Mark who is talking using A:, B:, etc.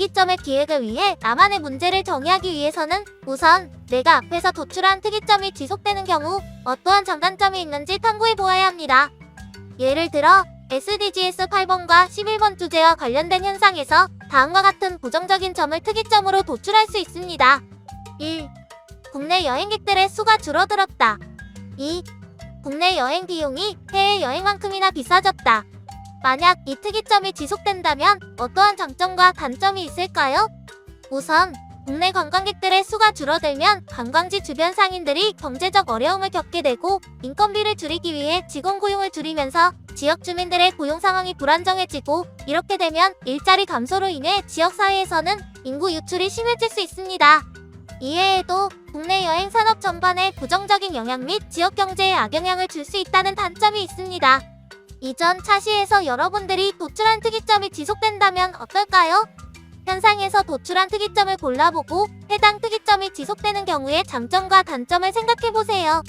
A: 특이점의 기획을 위해 나만의 문제를 정의하기 위해서는 우선 내가 앞에서 도출한 특이점이 지속되는 경우 어떠한 장단점이 있는지 탐구해 보아야 합니다. 예를 들어 SDGs 8번과 11번 주제와 관련된 현상에서 다음과 같은 부정적인 점을 특이점으로 도출할 수 있습니다. 1. 국내 여행객들의 수가 줄어들었다. 2. 국내 여행 비용이 해외 여행만큼이나 비싸졌다. 만약 이 특이점이 지속된다면 어떠한 장점과 단점이 있을까요? 우선 국내 관광객들의 수가 줄어들면 관광지 주변 상인들이 경제적 어려움을 겪게 되고 인건비를 줄이기 위해 직원 고용을 줄이면서 지역 주민들의 고용 상황이 불안정해지고 이렇게 되면 일자리 감소로 인해 지역 사회에서는 인구 유출이 심해질 수 있습니다. 이외에도 국내 여행 산업 전반에 부정적인 영향 및 지역 경제에 악영향을 줄 수 있다는 단점이 있습니다. 이전 차시에서 여러분들이 도출한 특이점이 지속된다면 어떨까요? 현상에서 도출한 특이점을 골라보고 해당 특이점이 지속되는 경우의 장점과 단점을 생각해보세요.